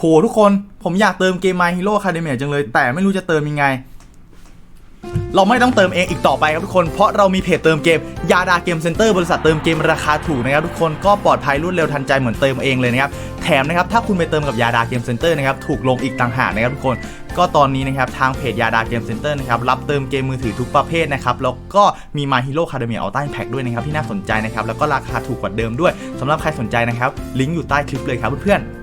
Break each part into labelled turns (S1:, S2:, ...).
S1: โหทุกคนผมอยากเติมเกม My Hero Academia จังเลย แต่ไม่รู้จะเติมยังไง เราไม่ต้องเติมเองอีกต่อไปครับทุกคน เพราะเรามีเพจเติมเกม ยาดาเกมเซ็นเตอร์บริษัทเติมเกมราคาถูกนะครับทุกคนก็ปลอดภัยรวดเร็วทันใจเหมือนเติมเองเลยนะครับแถมนะครับถ้าคุณไปเติมกับยาดาเกมเซ็นเตอร์นะครับถูกลงอีกต่างหากนะครับทุกคนก็ตอนนี้นะครับทางเพจยาดาเกมเซ็นเตอร์นะครับรับเติมเกมมือถือทุกประเภทนะครับแล้วก็มี My Hero Academia Ultra Impact ด้วยนะครับที่น่าสนใจนะครับแล้วก็ราคาถูกกว่าเดิมด้วยสำหรับใครสนใจนะครับลิงก์อยู่ใต้คลิปเลยครับเพื่อนๆ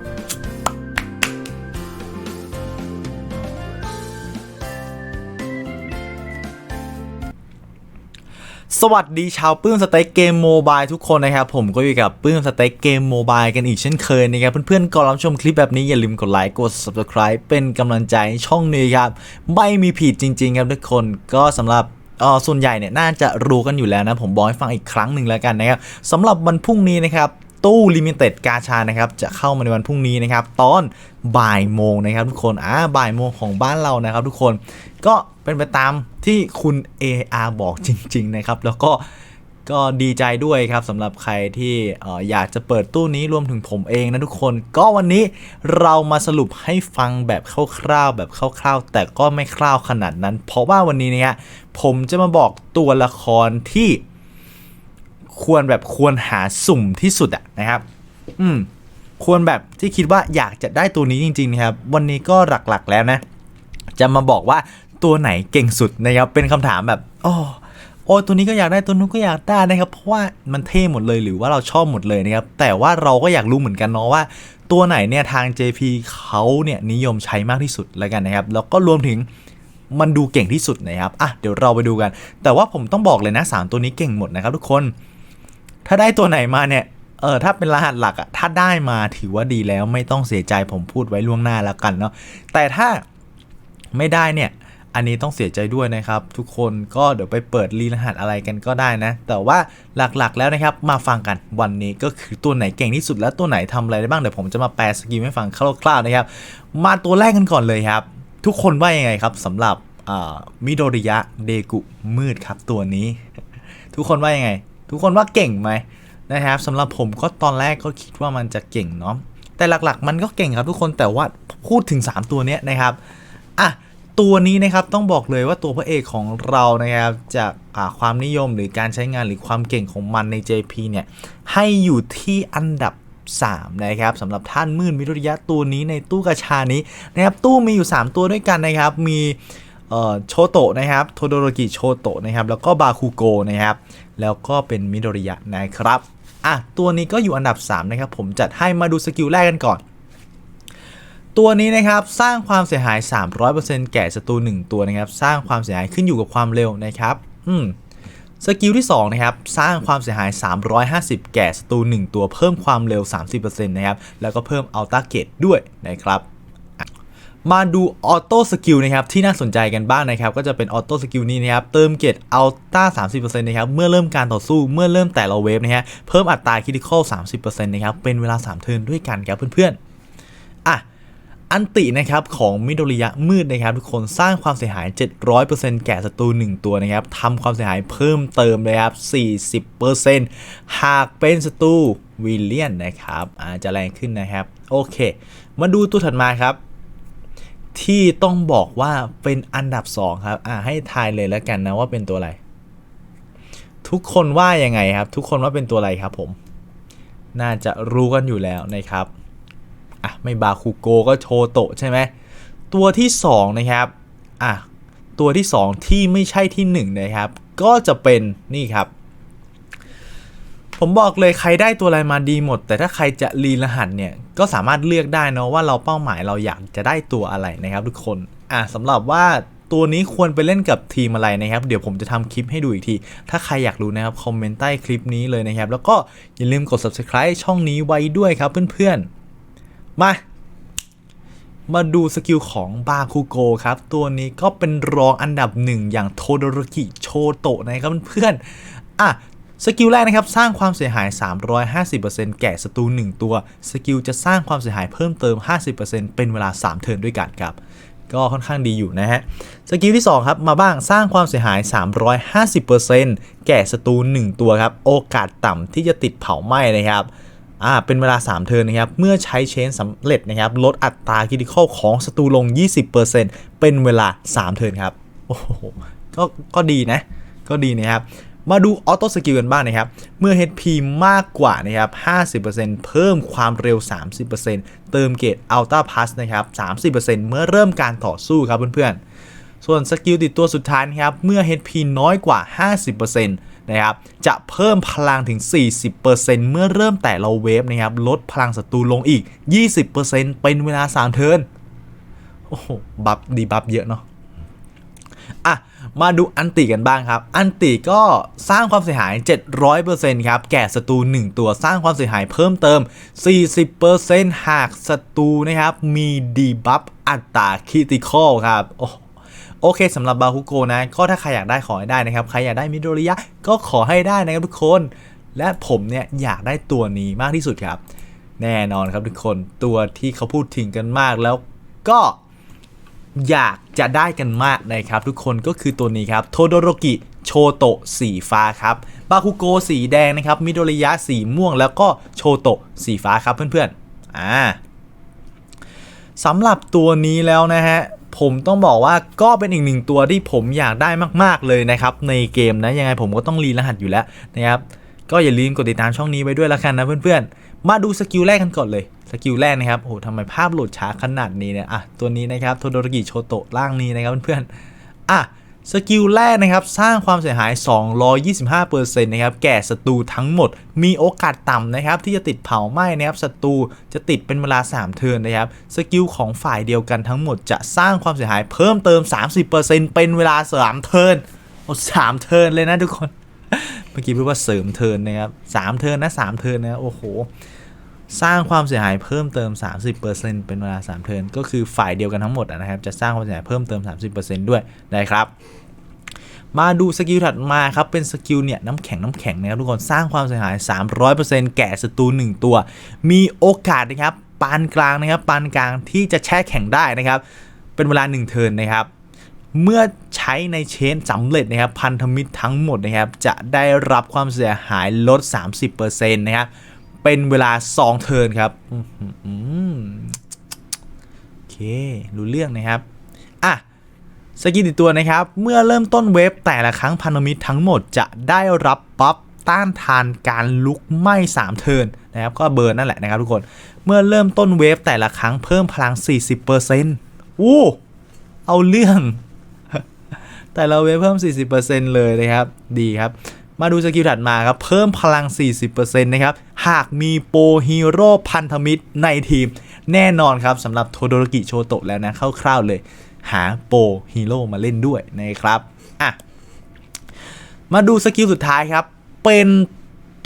S1: สวัสดีชาวปื้มสเต็กเกมโมบายทุกคนนะครับ ผมก็อยู่กับปื้มสเต็กเกมโมบายกันอีกเช่นเคยนะครับ เพื่อนๆก่อนรับชมคลิปแบบนี้อย่าลืมกดไลค์กด subscribe เป็นกำลังใจช่องนี้ครับ ไม่มีผิดจริง ๆ ครับทุกคนก็สำหรับออส่วนใหญ่เนี่ยน่าจะรู้กันอยู่แล้วนะ ผมบอกให้ฟังอีกครั้งหนึ่งแล้วกันนะครับสำหรับวันพรุ่งนี้นะครับ ตู้ลิมิเต็ดกาชานะครับจะเข้ามาในวันพรุ่งนี้นะครับตอนบ่ายโมงนะครับทุกคนอ่าบ่ายโมงของบ้านเรานะครับทุกคนก็เป็นไปตามที่คุณ AR บอกจริง ๆ นะครับ แล้วก็ก็ดีใจด้วยครับสำหรับใครที่อออยากจะเปิดตู้นี้รวมถึงผมเองนะทุกคน ก็วันนี้เรามาสรุปให้ฟังแบบคร่าวๆแบบคร่าวๆ แต่ก็ไม่คร่าวขนาดนั้น เพราะว่าวันนี้เนี่ยผมจะมาบอกตัวละครที่ ควรแบบควรหาสุ่มที่สุดอะนะครับ อืมควรแบบที่คิดว่าอยากจะได้ตัวนี้จริงๆนะครับ วันนี้ก็หลักๆแล้วนะ จะมาบอกว่าตัวไหนเก่งสุดนะครับ เป็นคำถามแบบอ๋อโอ้ตัวนี้ก็อยากได้ตัวนู้นก็อยากได้นะครับ เพราะว่ามันเท่หมดเลยหรือว่าเราชอบหมดเลยนะครับ แต่ว่าเราก็อยากรู้เหมือนกันเนาะว่า ตัวไหนเนี่ยทาง JP เขาเนี่ยนิยมใช้มากที่สุดแล้วกันนะครับ แล้วก็รวมถึงมันดูเก่งที่สุดนะครับ อะเดี๋ยวเราไปดูกัน แต่ว่าผมต้องบอกเลยนะ 3 ตัวนี้เก่งหมดนะครับทุกคน ถ้าได้ตัวไหนมาเนี่ยเออถ้าเป็นรหัสหลักอะถ้าได้มาถือว่าดีแล้วไม่ต้องเสียใจผมพูดไว้ล่วงหน้าแล้วกันเนาะแต่ถ้าไม่ได้เนี่ย อันนี้ต้องเสียใจด้วยนะครับ ทุกคนก็เดี๋ยวไปเปิดรีรหัสอะไรกันก็ได้นะ แต่ว่าหลักๆแล้วนะครับมาฟังกันวันนี้ก็คือตัวไหนเก่งที่สุดและตัวไหนทำอะไรได้บ้างเดี๋ยวผมจะมาแปลสกิลให้ฟังคร่าวๆนะครับ มาตัวแรกกันก่อนเลยครับ ทุกคนว่ายังไงครับสำหรับมิโดริยะเดกุมืดครับตัวนี้ ทุกคนว่ายังไง ทุกคนว่าเก่งไหมนะครับสำหรับผมก็ตอนแรกก็คิดว่ามันจะเก่งเนาะแต่หลักๆ มันก็เก่งครับทุกคนแต่ว่าพูดถึง 3 ตัวเนี้ยนะครับอะตัวนี้นะครับต้องบอกเลยว่าตัวพระเอกของเรานะครับจากความนิยมหรือการใช้งานหรือความเก่งของมันใน JP เนี่ยให้อยู่ที่อันดับ 3 นะครับสำหรับท่านมืดมิริยะตัวนี้ในตู้กระชานี้นะครับตู้มีอยู่ 3 ตัวด้วยกันนะครับมี โชโตะนะครับโทโดโรกิโชโตะนะครับแล้วก็บาคูโกนะครับแล้วก็เป็นมิโดริยะนะครับอะตัวนี้ก็อยู่อันดับ 3 นะครับ ผมจัดให้มาดูสกิลแรกกันก่อน ตัวนี้นะครับสร้างความเสียหาย 300%แก่ศัตรู1ตัวนะครับ สร้างความเสียหายขึ้นอยู่กับความเร็วนะครับอืมสกิลที่2นะครับสร้างความเสียหาย 350 แก่ศัตรู1ตัวเพิ่มความเร็ว 30%นะครับแล้วก็เพิ่มอัลต a าเกตด้วยนะครับ มาดูออโต้สกิลนะครับที่น่าสนใจกันบ้างนะครับก็จะเป็นออโต้สกิลนี้นะครับเติมเกตอัลต้า30%นะครับเมื่อเริ่มการต่อสู้เมื่อเริ่มแต่ละเวฟนะฮะเพิ่มอัตราคิดิคอล30%นะครับเป็นเวลา 3 เทิร์นด้วยกันครับเพื่อนๆอะอันตินะครับของมิโดริยะมืดนะครับทุกคนสร้างความเสียหาย 700%แก่ศัตรู1 ตัวนะครับทำความเสียหายเพิ่มเติมเลยครับ 40%หากเป็นศัตรูวิลเลียนนะครับอาจจะแรงขึ้นนะครับ โอเค มาดูตัวถัดมาครับ ที่ต้องบอกว่าเป็นอันดับ 2 ครับ อ่าให้ทายเลยแล้วกันนะว่าเป็นตัวอะไร ทุกคนว่ายังไงครับ ทุกคนว่าเป็นตัวอะไรครับผม น่าจะรู้กันอยู่แล้วนะครับ อะไม่บาคูโกก็โชโตใช่ไหม ตัวที่2นะครับ อะตัวที่ 2 ที่ไม่ใช่ที่ 1 นะครับ ก็จะเป็นนี่ครับ ผมบอกเลยใครได้ตัวอะไรมาดีหมด แต่ถ้าใครจะรีรหัสเนี่ยก็สามารถเลือกได้เนาะว่าเราเป้าหมายเราอยากจะได้ตัวอะไรนะครับทุกคนอะสำหรับว่าตัวนี้ควรไปเล่นกับทีมอะไรนะครับ เดี๋ยวผมจะทำคลิปให้ดูอีกที ถ้าใครอยากรู้นะครับ คอมเมนต์ใต้คลิปนี้เลยนะครับ แล้วก็อย่าลืมกด subscribe ช่องนี้ไว้ด้วยครับเพื่อนๆ มา มาดูสกิลของบาคูโกครับ ตัวนี้ก็เป็นรองอันดับหนึ่งอย่างโทโดรกิโชโตะนะครับเพื่อนๆอะ สกิลแรกนะครับสร้างความเสียหาย 350%แก่ศัตรู1 ตัว สกิลจะสร้างความเสียหายเพิ่มเติม 50%เป็นเวลา 3 เทิร์นด้วยกันครับ ก็ค่อนข้างดีอยู่นะฮะ สกิลที่ 2 ครับมาบ้างสร้างความเสียหาย 350%แก่ศัตรู1 ตัวครับ โอกาสต่ำที่จะติดเผาไหม้นะครับอ่าเป็นเวลา 3 เทิร์นนะครับ เมื่อใช้เชนสำเร็จนะครับ ลดอัตราคริติคอลของศัตรูลง 20%เป็นเวลา 3 เทิร์นครับ โอ้โห ก็ ก็ดีนะ ก็ดีนะครับ มาดูออโต้สกิลกันบ้างนะครับ เมื่อ HP มากกว่านะครับ 50%เพิ่มความเร็ว 30%เติมเกรด Ultra Plus นะครับ 30%เมื่อเริ่มการต่อสู้ครับเพื่อนๆ ส่วนสกิลติดตัวสุดท้ายนะครับ เมื่อ HP น้อยกว่า 50%นะครับ จะเพิ่มพลังถึง 40%เมื่อเริ่มแต่เราเวฟนะครับ ลดพลังศัตรูลงอีก 20%เป็นเวลา 3 เทิร์น โอ้โห บัฟดีบัฟเยอะเนาะ อะมาดูอันติกันบ้างครับ อันติก็สร้างความเสียหาย 700%ครับแก่ศัตรู 1 ตัวสร้างความเสียหายเพิ่มเติม 40%หากศัตรูนะครับ มีดีบัฟอัตราคริติคอลครับโอ้โอเคสำหรับบาคุโกนะ ก็ถ้าใครอยากได้ขอให้ได้นะครับ ใครอยากได้มิโดริยะก็ขอให้ได้นะครับทุกคน และผมเนี่ยอยากได้ตัวนี้มากที่สุดครับ แน่นอนครับทุกคนตัวที่เขาพูดถึงกันมากแล้วก็ อยากจะได้กันมากนะครับทุกคนก็คือตัวนี้ครับโทโดโรกิโชโตะสีฟ้าครับบาคุโกสีแดงนะครับมิโดริยะสีม่วง แล้วก็โชโตะสีฟ้าครับเพื่อนๆอ่าสำหรับตัวนี้แล้วนะฮะผมต้องบอกว่าก็เป็นอีกหนึ่งตัวที่ผมอยากได้มาก ๆเลยนะครับในเกมนะยังไงผมก็ต้องรีรหัสอยู่แล้วนะครับก็อย่าลืมกดติดตามช่องนี้ไว้ด้วยละกันนะเพื่อนๆ มาดูสกิลแรกกันก่อนเลย สกิลแรกนะครับ โอ้โหทำไมภาพโหลดช้าขนาดนี้เนี่ย อะ ตัวนี้นะครับ โทโดรกิโชโตะล่างนี้นะครับเพื่อนๆ อะ สกิลแรกนะครับ สร้างความเสียหาย 225%นะครับ แก่ศัตรูทั้งหมด มีโอกาสต่ำนะครับ ที่จะติดเผาไหม้นะครับ ศัตรูจะติดเป็นเวลา 3 เทิร์นนะครับ สกิลของฝ่ายเดียวกันทั้งหมดจะสร้างความเสียหายเพิ่มเติม 30%เป็นเวลา 3 เทิร์นโอ้สามเทิร์นเลยนะทุกคน มื่อกี้พูดว่าเสริมเทินนะครับสามเทินนะสามเทินนะโอ้โห สร้างความเสียหายเพิ่มเติม 30%เป็นเวลา3เทินก็คือฝ่ายเดียวกันทั้งหมดนะครับ จะสร้างความเสียหายเพิ่มเติม 30%ด้วยนะครับมาดูสกิลถัดมาครับ เป็นสกิลเนี่ยน้ำแข็งน้ำแข็งนะครับทุกคนสร้างความเสียหาย 300%แก่ศัตรู1ตัว มีโอกาสนะครับปานกลางนะครับปานกลางที่จะแช่แข็งได้นะครับ เป็นเวลา 1 เทิร์นนะครับ เมื่อใช้ในเชนสำเร็จนะครับพันธมิตรทั้งหมดนะครับจะได้รับความเสียหายลด 30%นะครับเป็นเวลา 2 เทิร์นครับโอเค รู้เรื่องนะครับ อะสกิลติดตัวนะครับ เมื่อเริ่มต้นเวฟแต่ละครั้งพันธมิตรทั้งหมดจะได้รับบัฟต้านทานการลุกไหม้ 3 เทิร์นนะครับ ก็เบิร์นนั่นแหละนะครับทุกคน เมื่อเริ่มต้นเวฟแต่ละครั้งเพิ่มพลัง 40%อู้เอาเรื่อง แต่ละเวฟเพิ่ม 40%เลยนะครับ ดีครับ มาดูสกิลถัดมาครับ เพิ่มพลัง 40%นะครับ หากมีโปรฮีโร่พันธมิตรในทีม แน่นอนครับสำหรับโทโดรกิโชโตะแล้วนะคร่าวๆเลย หาโปรฮีโร่มาเล่นด้วยนะครับอะมาดูสกิลสุดท้ายครับ เป็น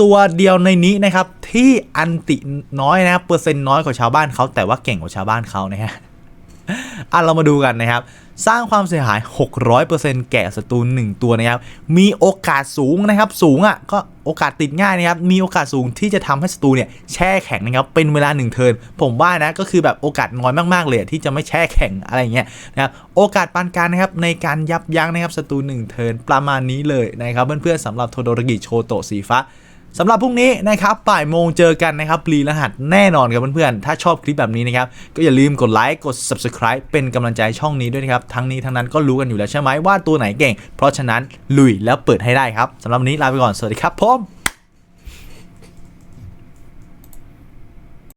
S1: ตัวเดียวในนี้นะครับ ที่อันติน้อยนะครับเปอร์เซ็นต์น้อยกว่าชาวบ้านเขาแต่ว่าเก่งกว่าชาวบ้านเขานะฮะ อะเรามาดูกันนะครับ สร้างความเสียหาย 600%แก่ศัตรู1ตัวนะครับ มีโอกาสสูงนะครับ สูงอะก็โอกาสติดง่ายนะครับ มีโอกาสสูงที่จะทำให้ศัตรูเนี่ยแช่แข็งนะครับ เป็นเวลา1เทิร์น ผมว่านะก็คือแบบโอกาสน้อยมากๆเลยที่จะไม่แช่แข็งอะไรเงี้ยนะครับ โอกาสปานกลางนะครับในการยับยั้งนะครับศัตรู1เทิร์นประมาณนี้เลยนะครับเพื่อนๆสำหรับโทโดรกิโชโตะสีฟ้า สำหรับพรุ่งนี้นะครับบ่ายโมงเจอกันนะครับรีรหัสแน่นอนครับเพื่อนๆ ถ้าชอบคลิปแบบนี้นะครับ ก็อย่าลืมกดไลค์กด subscribe เป็นกำลังใจช่องนี้ด้วยนะครับ ทั้งนี้ทั้งนั้นก็รู้กันอยู่แล้วใช่ไหมว่าตัวไหนเก่ง เพราะฉะนั้นลุยแล้วเปิดให้ได้ครับสำหรับวันนี้ลาไปก่อนสวัสดีครับผม